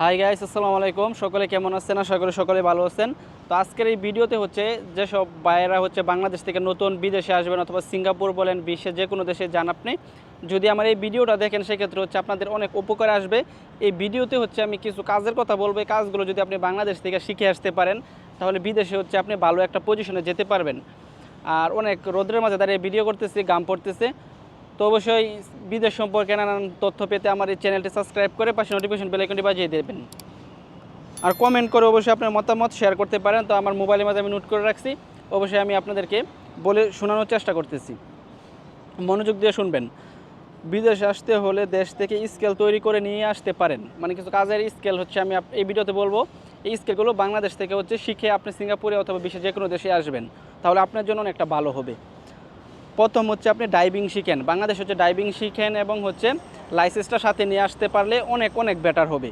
Hi guys আসসালামু আলাইকুম। সকলে কেমন আছেন? আশা করি সকলে ভালো আছেন। তো আজকের এই ভিডিওতে হচ্ছে যেসব বাইরা হচ্ছে বাংলাদেশ থেকে নতুন বিদেশে আসবেন অথবা সিঙ্গাপুর বলেন, বিশ্বের যে কোনো দেশে যান আপনি, যদি আমার এই ভিডিওটা দেখেন, সেক্ষেত্রে হচ্ছে আপনাদের অনেক উপকার আসবে। এই ভিডিওতে হচ্ছে আমি কিছু কাজের কথা বলব। এই কাজগুলো যদি আপনি বাংলাদেশ থেকে শিখে আসতে পারেন, তাহলে বিদেশে হচ্ছে আপনি ভালো একটা পজিশনে যেতে পারবেন। আর অনেক রোদ্রের মাঝে দাঁড়িয়ে ভিডিও করতেছি গাম পড়তেছে। তো অবশ্যই বিদেশ সম্পর্কে নানান তথ্য পেতে আমার এই চ্যানেলটি সাবস্ক্রাইব করে পাশে নোটিফিকেশন বেলাইকনটি বাজিয়ে দেবেন। আর কমেন্ট করে অবশ্যই আপনার মতামত শেয়ার করতে পারেন। তো আমার মোবাইলের মাঝে আমি নোট করে রাখছি। অবশ্যই আমি আপনাদেরকে বলে শোনানোর চেষ্টা করতেছি। মনোযোগ দিয়ে শুনবেন। বিদেশে আসতে হলে দেশ থেকে স্কেল তৈরি করে নিয়ে আসতে পারেন। মানে কিছু কাজের স্কেল হচ্ছে আমি এই ভিডিওতে বলব। এই স্কেলগুলো বাংলাদেশ থেকে হচ্ছে শিখে আপনি সিঙ্গাপুরে অথবা বিশ্বের যে কোনো দেশে আসবেন। তাহলে আপনার জন্য অনেকটা ভালো হবে। প্রথম হচ্ছে আপনি ডাইভিং শিখেন। বাংলাদেশ হচ্ছে ডাইভিং শিখেন এবং হচ্ছে লাইসেন্সটা সাথে নিয়ে আসতে পারলে অনেক অনেক বেটার হবে।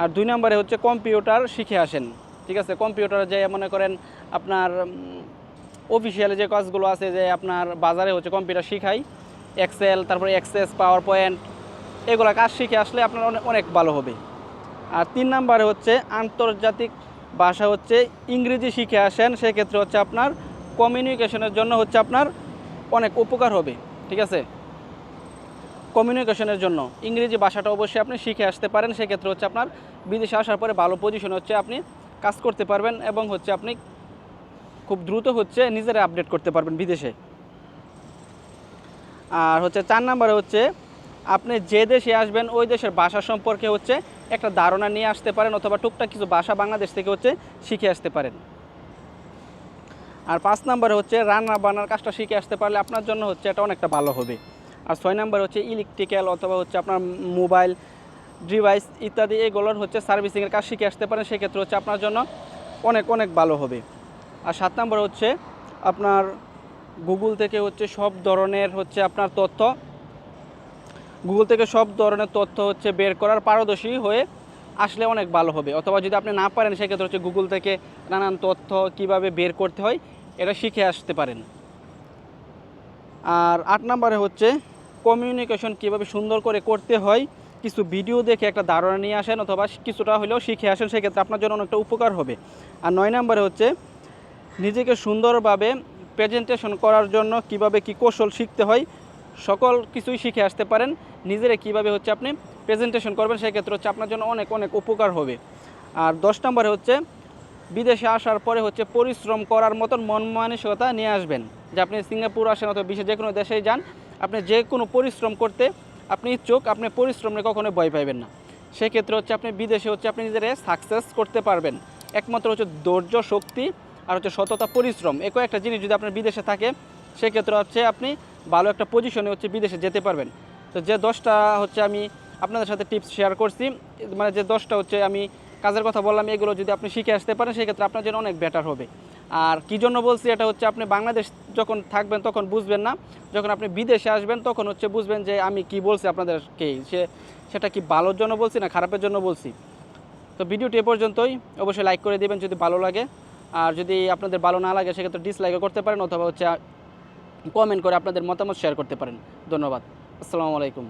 আর দুই নম্বরে হচ্ছে কম্পিউটার শিখে আসেন। ঠিক আছে? কম্পিউটার যে মনে করেন আপনার অফিসিয়ালি যে কাজগুলো আছে যে আপনার বাজারে হচ্ছে কম্পিউটার শিখাই। এক্সেল তারপরে এক্সেস পাওয়ার পয়েন্ট এগুলো কাজ শিখে আসলে আপনার অনেক অনেক ভালো হবে। আর তিন নম্বরে হচ্ছে আন্তর্জাতিক ভাষা হচ্ছে ইংরেজি শিখে আসেন। সেক্ষেত্রে হচ্ছে আপনার কমিউনিকেশনের জন্য হচ্ছে আপনার অনেক উপকার হবে, ঠিক আছে? কমিউনিকেশনের জন্য। ইংরেজি ভাষাটা অবশ্যই আপনি শিখে আসতে পারেন, সেক্ষেত্রে হচ্ছে আপনার বিদেশে আসার পরে ভালো পজিশন হচ্ছে আপনি কাজ করতে পারবেন এবং হচ্ছে আপনি খুব দ্রুত হচ্ছে নিজেরা আপডেট করতে পারবেন বিদেশে। আর হচ্ছে চার নম্বরে হচ্ছে আপনি যে দেশে আসবেন, ওই দেশের ভাষা সম্পর্কে হচ্ছে একটা ধারণা নিয়ে আসতে পারেন অথবা টুকটাক কিছু ভাষা বাংলাদেশ থেকে হচ্ছে শিখে আসতে পারেন। আর পাঁচ নাম্বার হচ্ছে রান্না বান্নার কাজটা শিখে আসতে পারলে আপনার জন্য হচ্ছে এটা অনেকটা ভালো হবে। আর ছয় নম্বরে হচ্ছে ইলেকট্রিক্যাল অথবা হচ্ছে আপনার মোবাইল ডিভাইস ইত্যাদি এগুলোর হচ্ছে সার্ভিসিংয়ের কাজ শিখে আসতে পারেন, সেক্ষেত্রে হচ্ছে আপনার জন্য অনেক অনেক ভালো হবে। আর সাত নম্বরে হচ্ছে আপনার গুগল থেকে হচ্ছে সব ধরনের হচ্ছে আপনার তথ্য গুগল থেকে সব ধরনের তথ্য হচ্ছে বের করার পারদর্শী হয়ে আসলে অনেক ভালো হবে। অথবা যদি আপনি না পারেন, সেক্ষেত্রে হচ্ছে গুগল থেকে নানান তথ্য কীভাবে বের করতে হয়, এটা শিখে আসতে পারেন। আর আট নম্বরে হচ্ছে কমিউনিকেশন কীভাবে সুন্দর করে করতে হয়, কিছু ভিডিও দেখে একটা ধারণা নিয়ে আসেন, অথবা কিছুটা হলেও শিখে আসেন, সেক্ষেত্রে আপনার জন্য অনেকটা উপকার হবে। আর নয় নম্বরে হচ্ছে, নিজেকে সুন্দরভাবে প্রেজেন্টেশন করার জন্য কীভাবে কি কৌশল শিখতে হয়, সকল কিছুই শিখে আসতে পারেন। নিজেরা কীভাবে হচ্ছে আপনি প্রেজেন্টেশন করবেন, সেক্ষেত্রে হচ্ছে আপনার জন্য অনেক অনেক উপকার হবে। আর দশ নম্বরে হচ্ছে, বিদেশে আসার পরে হচ্ছে পরিশ্রম করার মতন মন মানসিকতা নিয়ে আসবেন। যে আপনি সিঙ্গাপুর আসেন অথবা বিশ্বের যে কোনো দেশেই যান, আপনি যে কোনো পরিশ্রম করতে আপনি ইচ্ছুক, আপনি পরিশ্রম নিয়ে কখনোই ভয় পাইবেন না। সেক্ষেত্রে হচ্ছে আপনি বিদেশে হচ্ছে আপনি নিজেরা সাকসেস করতে পারবেন। একমাত্র হচ্ছে ধৈর্য, শক্তি আর হচ্ছে সততা, পরিশ্রম। একই একটা জিনিস যদি আপনার বিদেশে থাকে, সেক্ষেত্রে হচ্ছে আপনি ভালো একটা পজিশনে হচ্ছে বিদেশে যেতে পারবেন। তো যে দশটা হচ্ছে আমি আপনাদের সাথে টিপস শেয়ার করছি। মানে যে দশটা হচ্ছে আমি কাজের কথা বললাম, এগুলো যদি আপনি শিখে আসতে পারেন, সেক্ষেত্রে আপনার জন্য অনেক বেটার হবে। আর কী জন্য বলছি, এটা হচ্ছে আপনি বাংলাদেশ যখন থাকবেন তখন বুঝবেন না। যখন আপনি বিদেশে আসবেন তখন হচ্ছে বুঝবেন যে আমি কি বলছি আপনাদেরকে। সে, সেটা কি ভালোর জন্য বলছি না খারাপের জন্য বলছি? তো ভিডিওটি এ পর্যন্তই। অবশ্যই লাইক করে দেবেন যদি ভালো লাগে। আর যদি আপনাদের ভালো না লাগে, সেক্ষেত্রে ডিসলাইকও করতে পারেন অথবা হচ্ছে কমেন্ট করে আপনাদের মতামত শেয়ার করতে পারেন। ধন্যবাদ। আসসালামু আলাইকুম।